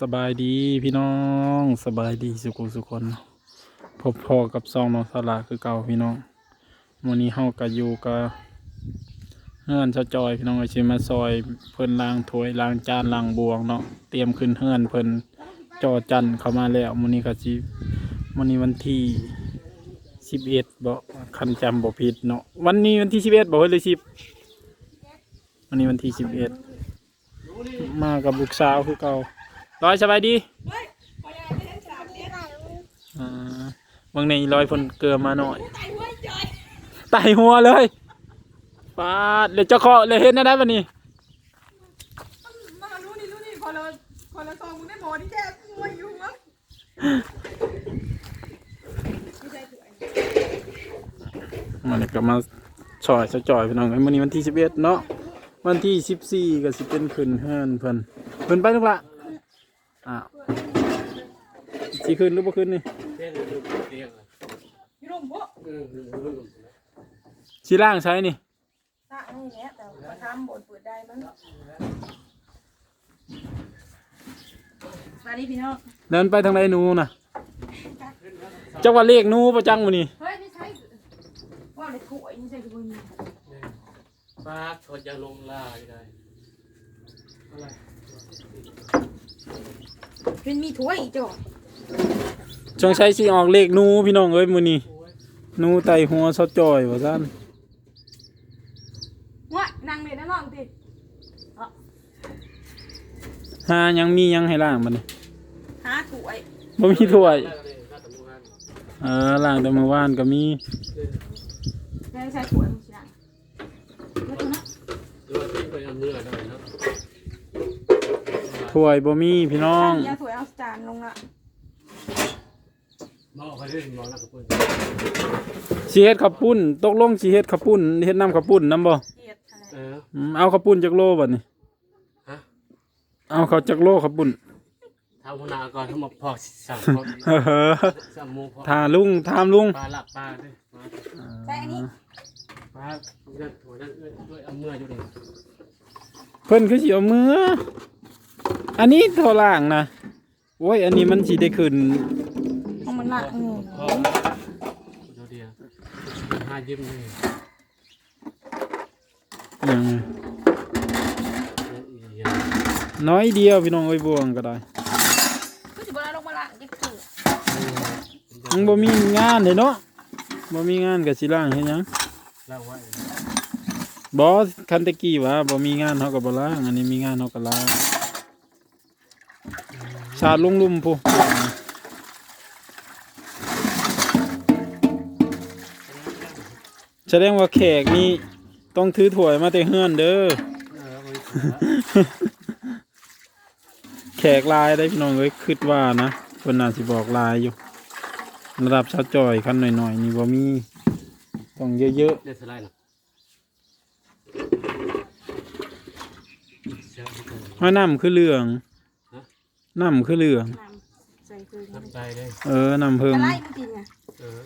สบายดีพี่น้องสบายดีสุขุสุคนพบพอกับซองน้องสลาคือเก่าพี่น้องวันนี้เฮาก็อยู่กับเฮือนชะจอยพี่น้องไอชิมาซอยเพิ่นล้างถ้วยล้างจานล้างบวงเนาะเตรียมขึ้นเฮือนเพิ่นจอจันเข้ามาแล้ววันนี้ก็สิวันนี้วันที่สิบเอ็ดบ่คันจำบ่ผิดเนาะวันนี้วันที่สิบเอ็ดบ่เฮ้ยเลยสิบวันนี้วันที่สิบเอ็ดมากับลูกสาวคือเก่า ร้อยสบายดีอ่าบางในร้อยพนเกลือมาหน่อยไตหัวเลยปาดเลยเจ้าเคาะเลยเห็นนะได้ปะนี่มารู้นี่รู้นี่คนละคนละซองมึงได้หมอที่แจ๊บงวยอยู่มั้งมันก็มาช่อยจะจ่อยพี่น้องไอ้ยวันนี้วันที่สิบเอ็ดเนาะวันที่สิบสี่ก็สิเป็นขึ้นเฮือนเพิ่นเพิ่นไปลูกละ อ้าวสิขึ้นหรือบ่ขึ้นนี่พี่รุ่มพวกสิล่างใช้นี่ตะนี่แหละแต่มาทำบทเปิดได้มั้งมาดิพี่น้องเดินไปทางไหนหนูน่ะจังหวัดเลขหนูประจังมื้อนี้เฮ้ยไม่ใช่ว่าเลยขวยไม่ใช่ขวยนี่ฟ้าชดยังลงล่าอยู่ได้อะไร เป็นมีถ้วยอีกจ้ะจงใช้สิออกเลขหนูพี่น้องเอ้ยมื้อนี้หนูไตหัวซอจอยว่าซั่นว่านั่งเลยนะน้องติหายังมียังให้ล่างบัดนี้หาถ้วยบ่มีถ้วยน่าจะมูฮันเออล่างแต่เมื่อวานก็มีไม่ใช่ถ้วยมึงสิแล้วตัวนั้นหรือว่าที่ไปเอาเนื้อได้เนาะ ถ้วยบ่มีพี่น้องยาถ้วยเอาจานลงละมาออกไปเรื่อยมองหน้ากับเพื่อนสิเฮ็ดข้าวปุ้น ตกลงสิเฮ็ดข้าวปุ้นเฮ็ดน้ำข้าวปุ้นนํบ่เฮ็ดอะไรเอออืมเอาข้าวปุ้นจักโลบัดนี้ฮะเอาข้าวจักโลข้าวปุ้นทำหัวหน้าก่อนทั้งหมดพอสั่งพอเออสั่งหมูพอทาลุงถามลุงปลาหลับปลาด้วยแต่อันนี้ปลานั่นถั่วนั่นเอื้อยด้วยเอาเมื่ออยู่เลยเพิ่นคือสิเอามือ อันนี้เท่าล่างนะโอ้ย อันนี้มันสิได้ขึ้นเอามันละงูพอเดี๋ยวเดียวห้ายิ้มเลยอย่างน้อยเดียวพี่น้องเอ้ยบวงก็ได้ก็สิบ่ได้ลงมาละเด็กคือมันบ่มีงานเด้เนาะบ่มีงานก็สิล่างเฮ็ดหยังเล่าไว้บ่คันตะกี้ว่าบ่มีงานเฮาก็บ่ล้างอันนี้มีงานเฮาก็ล้าง ชาดลงลุ่มพุแสดงว่าแขกนี่ต้องถือถ้วยมาแต่เฮือนเด้อเออไปแขกลายได้พี่น้องเอ้ยคิดว่านะเพิ่นน่าสิบอกลายอยู่ ระดับชาวจอยคันหน่อยๆนี่บ่มีต้องเยอะเดี๋ยวสไลด์หรอๆว่าน้ำคือเหลือง น้ำคือเหลือง น้ำใส่คือน้ำใจเลยเออน้ำเพิ่งจะไล่จริงๆอะเออ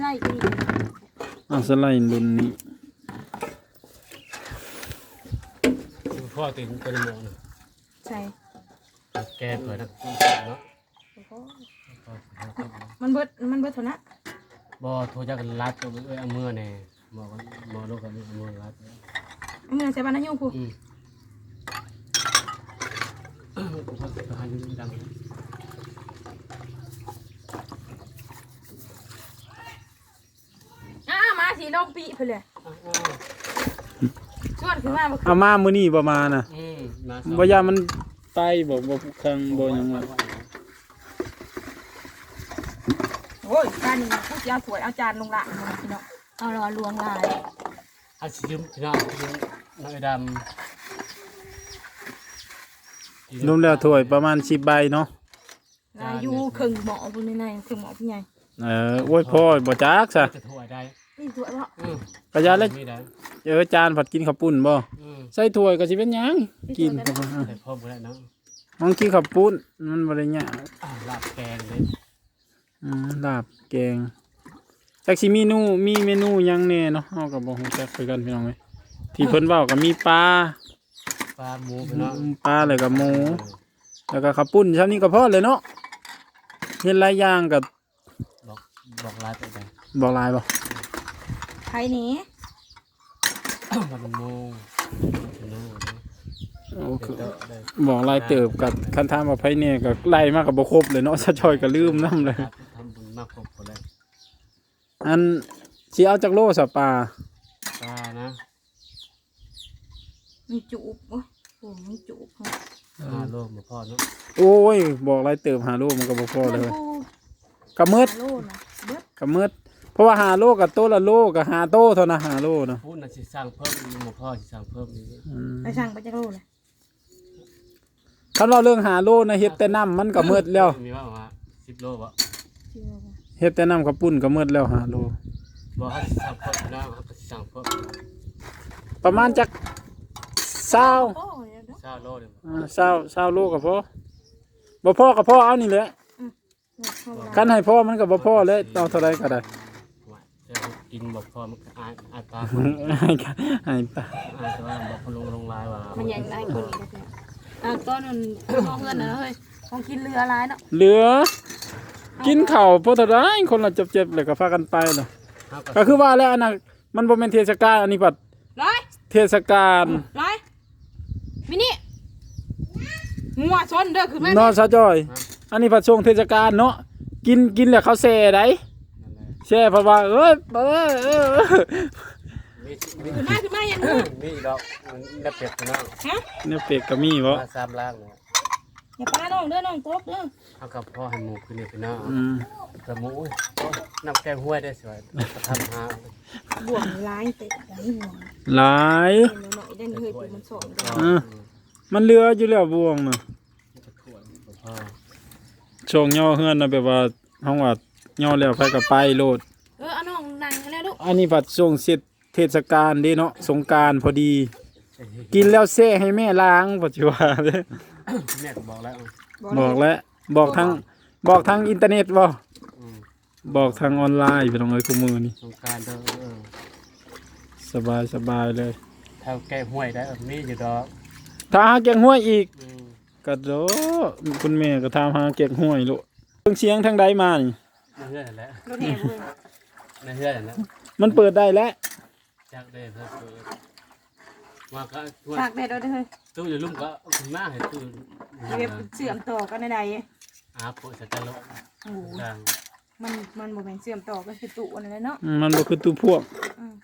ไล่จริงเอาสไลด์รุ่นนี้พ่อตื่นเป็นหมอนะใช่แกเปิดนะเนาะมันเบิดมันเบิดเท่านั้นบ่โทรจักรัดตัวเอ้ยเอามือแน่หมอกันหมอโรคกันเอามือรัดเอาเงินใส่บ้านนายโยม ผู้อืมผมก็จะหาอยู่ดังอ่ามาสีลมปีเพื่อนเลยชวนขึ้นมาบ่เอามามื้อนี้บ่มาน่ะอืมมาบ่ยามันไตบ่บ่คังบ่หยังว่าโอ้ยการนี้ผู้สิเอาถ้วยเอาจานลงละพี่น้องเอารอลวงลายอาชิมพี่น้องยืมน้อยดำ รวมแล้วถ้วยประมาณ10ใบเนาะลายอยู่ครึ่งหมอพุ่นในครึ่งหมอพี่ใหญ่เออโอ้ยพ่อบ่จักซะจะถวายได้นี่ถ้วยเพราะอืมกระยาแล้วมีได้เออจานผัดกินข้าวปุ้นบ่อืมใส่ถ้วยก็สิเป็นหยังกินเข้าไปอะแต่พ่อบ่ได้เนาะมองกินข้าวปุ้นมันบ่ได้ยากอ่าลาบแกงเลยอืมลาบแกงจักสิมีเมนูมีเมนูหยังแน่เนาะเฮาก็บ่ฮู้จักคือกันพี่น้องเอ้ยที่เพิ่นเว้าก็มีปลา ปลาหมูพี่น้องปลาแล้วก็หมูเออแล้วก็ข้าวปุ้นชามนี้ก็พอเลยเนาะเฮ็ดหลายอย่างก็บอกบอกลายไปได้บอกหลายบ่ใครหนีวันโมงโน่โอ้คือเด้อเด้อบอกหลายเติบกับคันถามว่าไผเนี่ยก็ไล่มาก็บ่ครบเลยเนาะซะจอยก็ลืมนํเลยทำบุญมากครบคนเลยอันสิเอาจากโลสะปลา ตานะ มันจูบโอ้ยโอ้มันจูบเขาห้าโลกมาพ่อเนาะโอ้ย บอกหลายเติบหาโลมันก็บ่พอเลยมันกูกระมืดโลนะเบิดกระมืดเพราะว่าหาโลกับโตละโลกับหาโตเท่านะหาโลนะพูดน่ะสิสร้างเพิ่มอีกมาพ่อสิสร้างเพิ่มอีกอืมไปสั่งไปจากโลเลยคันเราเรื่องหาโลนะเฮ็ดแต่น้ำมันก็มืดแล้วมีว่าว่าสิบโลบ่ชื่อว่าเฮ็ดแต่น้ำกับปุ้นก็มืดแล้วหาโลบอกเขาสิสร้างเพิ่มนะเขาก็สิสร้างเพิ่มประมาณจัก เศร้าโอ้ยเดี๋ยวเศร้าโลเลยอ่าเศร้าเศร้าโลก็พอบ่พอก็พอเอานี่แหละเดี๋ยวเข้าเวลาคันให้พอมันก็บ่พอเลยเอาเท่าไรก็ได้จะกินบอกพ่อมันก็อายอายตาให้กันให้ตาอายแต่ว่าบอกพลงลงลายว่ามันยังได้คนอีกแล้วอะต้นมันมองเงินนะเฮ้ยของกินเรือร้ายเนาะเหลือ กินข้าวพอเท่าไรคนละเจ็บๆเลยก็พากันไปเนาะเขาก็ก็คือว่าแล้วอันน่ะมันบ่แม่นเทศกาลอันนี้ปัดร้อยเทศกาล ร้อยมินิ งัวชนเด้อคือแม่เนอซะจอย อันนี้ผัดช่วงเทศกาลเนาะกินกินแล้วเขาแซ่ได้นั่นแหละแช่เพราะว่าเอ้ยเอ้ยเอ้ยเอ้ยมีมีคือมาคือมาอย่างนี้มีดอกมันได้เปรียบพี่น้องฮะเนี่ยเป็ดก็มีบ่มาสามล่างเลยอย่าป้าน้องเด้อน้องตกเด้อเอากับพ่อให้หมูขึ้นนี่พี่น้องอืมกระหมูโอ้ยน้ำแกงห้วยได้สวยกระทำหาบ่วงร้ายเตะอย่างนี้บ่วงหลายเห็นหน่อยๆได้นี่เฮ้ยตัวมันสอนกันเออ มันเหลืออยู่แล้วบวงน่ะกระถั่วพ่อช่วงย่อเฮือนน่ะแบบว่าเฮาว่าย่อแล้วไปก็ไปโลด เออเอาน้องนั่งแล้วลูกอันนี้ผัดช่วงเสร็จเทศกาลเด้เนาะสงกรารพอดี กินแล้วแซ่ให้แม่ล้างปัจจุบันเด้แม่ก็บอกแล้วบอกแล้วบอกทางบอกทางอินเทอร์เน็ตบ่อืมบอกทางออนไลน์พี่น้องเอ้ยคู่มือนี่สงกรารเด้อเออสบายสบายเลยถ้าแกงห้วยได้เออมีอยู่ดอก ถ้าหาแกงห้วยอีกอืมก็โดคุณแม่ก็ถามหาแกงห้วยลูกเครื่องเสียงทางใดมานี่ในเฮือนนั่นแหละรถแห่เพิ่นในเฮือนนั่นแหละมันเปิดได้แล้วจักได้เพิ่มเปิดว่าก็ว่าฝากแดดเอาเด้อเฮ้ยตู้อยู่ลุ่มก็เอาขึ้นมาให้ตู้เว็บเสื่อมต่อกันใดอาปุสัจจะโลๆโอ้โห ดังมันมันบ่แม่นเสื่อมต่อก็คือตุอันนั้นแหละเนาะอืมมันบ่คือตู้พวกอืม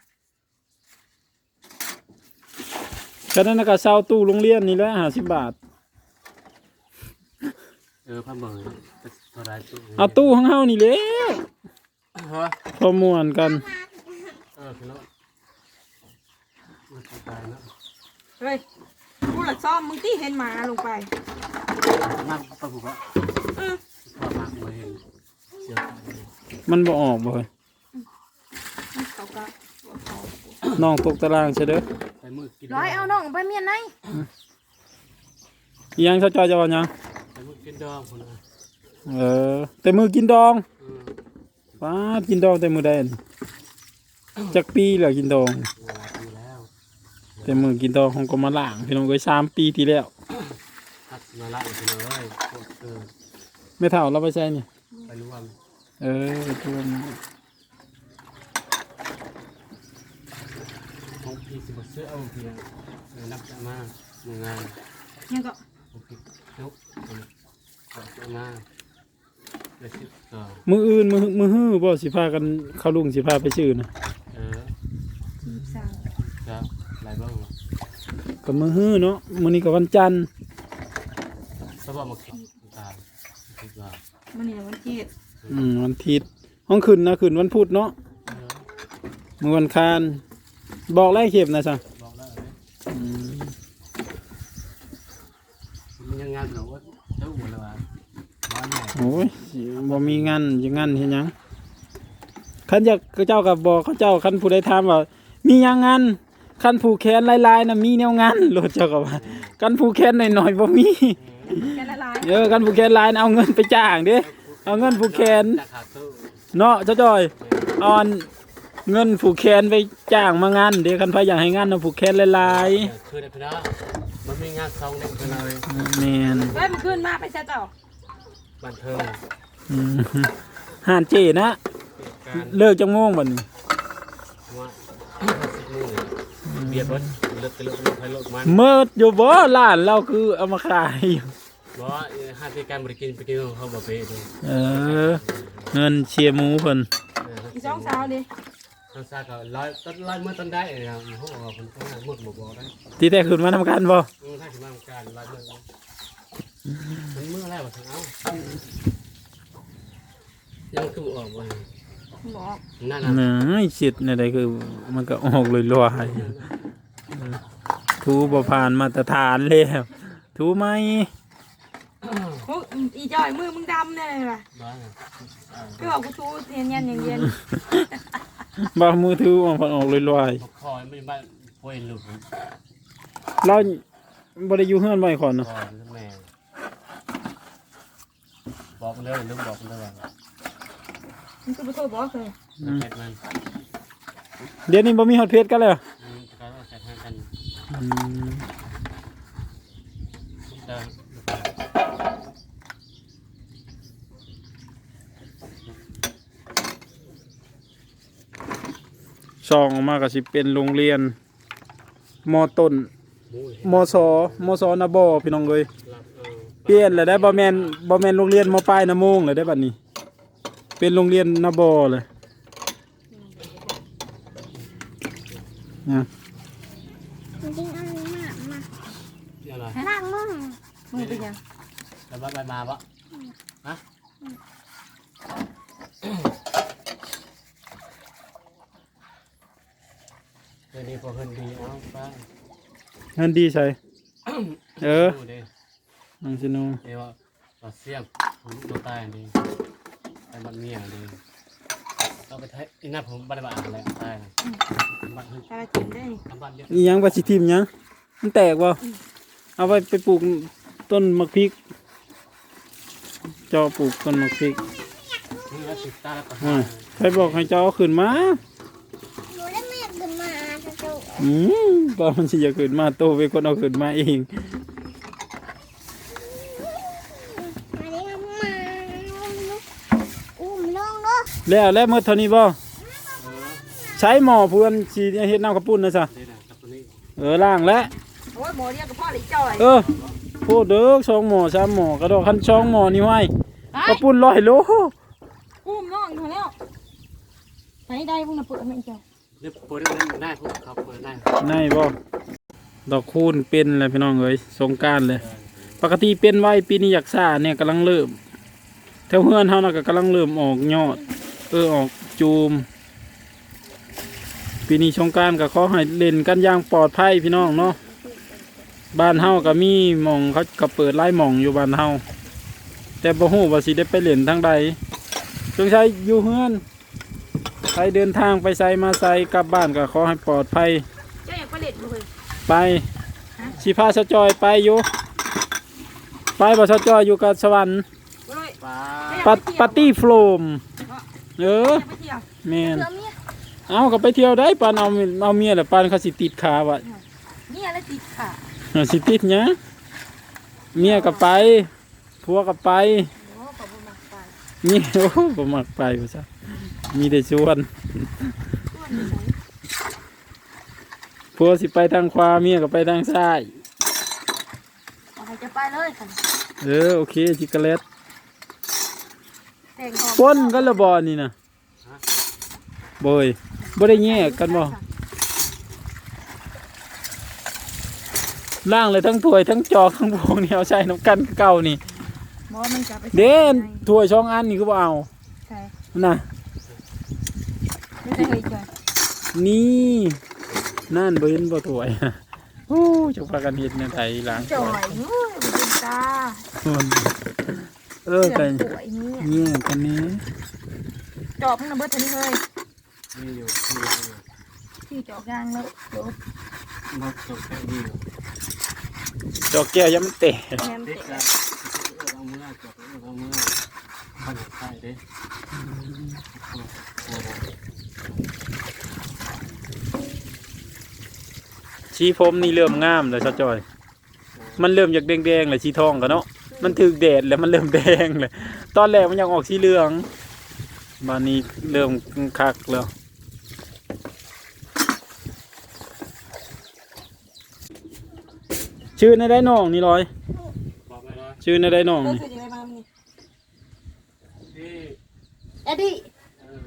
ก็นั่นนะก็เช่าตู้โรงเรียนนี่แหละ50บาท เออพ่อเบิ่งเท่าไรตู้เอาตู้ของเฮานี่แหละฮะพอม่วนกัน เออพี่น้องมันตายเนาะเฮ้ยกูละซ่อมมึงที่เห็นหมาลงไปนั่งประหุกอะอือพ่อมาบ่เห็นเสียวตายเลยมันบ่ออกบ่เฮ้ยเขาก็เขาน้องตกตารางใช่เด้อไป มือกินร้อยเอาน้องไปเมียนไหนอีหยังเจ้าจอยจะว่าหยังไปมือกินดองคนละเออ แต่มือกินดองอืมป้าดกินดองแต่มือใดนี่จักปีแล้วกินดองเวลาดีแล้วแต่มือกินดองของก็มาล่างพี่น้องเอ้ยสามปีที่แล้วหักมาละอีกทีเลยเออไม่เท่าเราไปใช่นี่ไปรวมเออรวมขอ งพี่สิบเสื้อเอาเพียงนับจะมาหนึ่งงานยังก็ของพี่นุ๊กขอจะมาเลยสิบต่อมืออื่นมือมือฮื้อบ่สิพากันเข้าลุงสิพาไปชื่อนะเออจีบสาวจะไรบ้างก็มือฮื้อเนาะมื้อนี้ก็วันจันทร์สบอกมาคิดตามคิดว่ามันนี่วันที่อืมวันอาทิตย์ห้องขึ้นนะขึ้นวันพุธเนาะเออมื้อวันคาร บอกไล่เข็บนะจ๊ะบอกแล้วเลยอืมมันยังงานหรือว่าเจ้าหัวเลยวะร้อนใหญ่โอ้ยสิบ่มีงานอย่างงั้นเฮ็ดหยังคันอยากเจ้าก็บอกเขาเจ้าคันผู้ใดถามว่ามีหยังงานคันผู้แขนลายๆน่ะมีแนวงานโลดเจ้าก็ว่าคันผู้แขนน้อยๆบ่มีแค่ละลายเออคันผู้แขนลายน่ะเอาเงินไปจ้างเด้เอาเงินผู้แขนราคาตู้เนาะเจ้าจอยเออน เงินผูกแขนไปจ้างมางานเดี๋ยวคันพายอยากให้งานนะผูกแขนหลายคือได้พี่น้ามันมีงานซองเด็กเป็นอะไรๆแมนเฮ้ยมันขึ้นมาไปซะเจ้าบันเทิงอืมห่านเจนะ การเลิกจังโมงบัดนี้ว่าสิบโมงเบียดรถเลือกเลือกรถไฟรถมันเมิดอยู่บ่ร้านเราคือเอามาขายอยู่บอกว่าห้าที่การบริกินไปกินเขาบอกไปดูเออ เงินเชียร์หมูเพิ่นอีสองสาวดิ ทางซ้ายก็ร้อยต้นร้อยเมื่อต้นได้เลยครับเขาบอกว่าคนต้องหมดบอกบอกได้ที่แต่ขึ้นมาทำกันบ่อืมถ้าถึงมาการร้อยเมื่อมันเมื่อไรวะทางเอายังคือออกมาบอกนั่นน่ะเนื้อสิทธิ์ในใดคือมันก็ออกเลยลอยๆทูบ่ผ่านมาตรฐานแล้วทูไหมโอ้อีจอยมือมึงดำแน่เลยว่ะบ้าพี่บอกกูทูเย็นเย็นเย็น บ่มือทูมันออกเลยลอยคอยไม่บ้านป่วยลูกๆเราบ่ได้อยู่เฮือนบ่อยก่อนเนาะคอยแม่บอกมันเลยลูกบอกมันเลยว่ามึงคือไปโทษบอกเลยแค่มันเดี๋ยวนี้บ่มีฮอดเพชรกันแล้วอืมก็แค่ทางกันอืม จะ ซองออกมาก็สิเป็นโรงเรียนมต้นมูมสมสนบพี่น้องเอ้ยรับเออเปลี่ยนแล้วได้บ่แม่นบ่แม่นโรงเรียนมปลายนโมงเลยได้บัดนี้ เป็นโรงเรียนนบเลยนะจริงๆอันนี้มากมาเดี๋ยวหน่อยลากมึงมึงเป็นยังแล้วบ้านไปมาปะฮะ เดี๋ยวนี้พอเพิ่นดีเอาไปเงินดีใช่เออดูดิน้องสิโนเดี๋ยวเราเสียมผมตัวตายดีไปบัดเมียดีเราไปไทยอีน่าผมบัดบาอะไรตายบัดหึอะไรกินได้บัดเดียวอีหยังว่าสิทิมหยังมันแตกบ่เอาไปไปปลูกต้นมะพริกเจอปลูกต้นมะพริกนี่ก็ติดตาแล้วก็อ่าใครบอกให้เจ้าเอาขึ้นมา หนูได้แม่ขึ้นมาจะจู อืมตอนมันสิจะขึ้นมาโตเป็นคนเอาขึ้นมาเองอันนี้ก็มาอุ้มน้องเนาะแล้วแล้วเมื่อเท่านี้บ่ใช้หมอเพื่อนสิเฮ็ดน้ำข้าวปุ้นนะซะนี่นะเออล่างแล้วโอ้ยหมอเรียกกับพ่อเลยจ่อยเออพูดเด้อสองหมอสามหมอกระดอกคันช่องหมอนี่ไว้กระปุ้นร้อยโลอุ้มน้องอยู่แล้วไหนได้พวกน่ะเปิดไม่เจอ เจ้านี่เปิดได้ได้พวกเขาเปิดได้ในบ่ดอกคูณเป็นเลยพี่น้องเอ้ยสงกรารเลย ปกติเป็นไว้ปีนี้อยากซ่าเนี่ยกำลังเริ่มแถวเฮือนเฮาน่ะก็กำลังเริ่มออกยอด เออออกจูม ปีนี้สงกรารก็ขอให้เล่นกันอย่างปลอดภัยพี่น้องเนาะบ้านเฮาก็มีหม่องเขาก็เปิดไล่หม่องอยู่บ้านเฮาแต่บ่ฮู้ว่าสิได้ไปเล่นทางใดจงใช้อยู่เฮือน ใครเดินทางไปไสมาไสกลับบ้านก็ขอให้ปลอดภัย เจ้าอยากไปเล่นเลยไปสิพาสะจอยไปอยู่ ไปบ่สะจอยอยู่กับสวรรค์ไปเลยป้าปาปาร์ตี้โฟลมเออไปเที่ยวแม่นเสือเมียเอาก็ไปเที่ยวได้ปานเอาเอาเมียแหละปานเขาสิติดขาว่ะนี่อะไรติดขาเอาสิติดหยังเมียก็ไปผัวก็ไปโอ้ขอบคุณมากไปนี่โอ้บ่มักไปว่าซะ มีแต่ชวนต้วนอยู่ไหนผัวสิไปทางขวาเมียก็ไปทางซ้ายเอาใครจะไปเลยค่ะเออโอเคสิกะเล็ดแต่งหอมปนกันและบ่นี่น่ะบ่ยบ่ได้แยกกันบ่ล่างเลยทั้งถ้วยทั้งจอกทั้งพวงนี่เอาใช้น้ำกันเก่านี่หมอมันกลับไปเด่นถ้วยช่องอันนี่ก็บ่เอาใช่น่ะ ไม่ใช่เคยจอยนี่นั่นบ่เห็นบ่ถ้วยโอ้เจะพากันเฮ็ดในไทยล้างจถ้อวยยนู้นเป็นตาเออเสื่กัอนมป่วยนี่เนี่ยกันนี้จอบมึงระเบิดตัวนี้เลยมีอยู่มีอยู่ที่จอบยางแล้วจบนกตกแค่ดีอยู่จอกแก้วยังมันแตกแม่มเด็กเตะจะ เอามือจบเอามือไปานใต้เด้ชีผมนี่เริ่มงามแล้วชาจอย มันเริ่มจากแดงๆเลยชีทองกันเนาะ มันถึกแดดแล้วมันเริ่มแดงเลย ตอนแรกมันยังออกสีเหลือง บานนี้เริ่มคักแล้วชื่อในได้น้องนี่ลอยบอย ชื่อในได้น้องเลิกนี่คือยังไงมามึงนี่ที่เอ็ดดี้เออ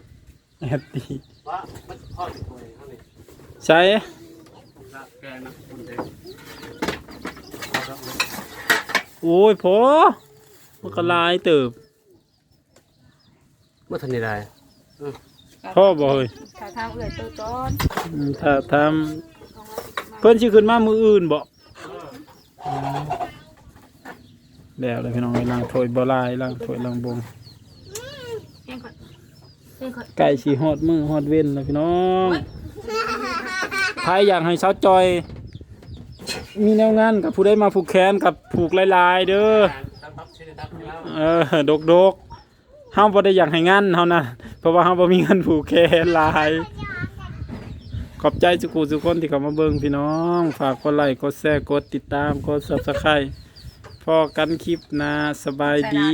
แอดดี้ว่ามันพ่ออยู่ตัวเองเท่านี้ใช่ผมรักแกนะคุณเด็กเอาละเอาละโอ้ยพอมันก็หลายเติบเมื่อทันทีใดพ่อบอกเลยขาทางเอื่อยเตอจอนอืมถ้าทำเพิ่นสิขึ้นมามืออื่นบ่ แล้วเลยพี่น้องไปล้างถ้วยบ่ลายล้างถ้วยล้างบงเพียงก่อนเพียงก่อนไก่สีฮอดมือฮอดเว้นแล้วพี่น้องใครอยากให้สาวจอย มีแนวงานกับผู้ได้มาผูกแขนกับผูกลายๆเด้อตั้งปั๊บชื่อตั้งแล้วเออดกดกๆเฮาบ่ได้อยากให้งานเฮานะเพราะว่าเฮาบ่มีเงินผูกแขนลายขอบใจสุกูสุกคนที่เข้ามาเบิ่งพี่น้อง ฝากกดไลค์กดแชร์กดติดตามกด Subscribe พอกันคลิปหน้าสบายดี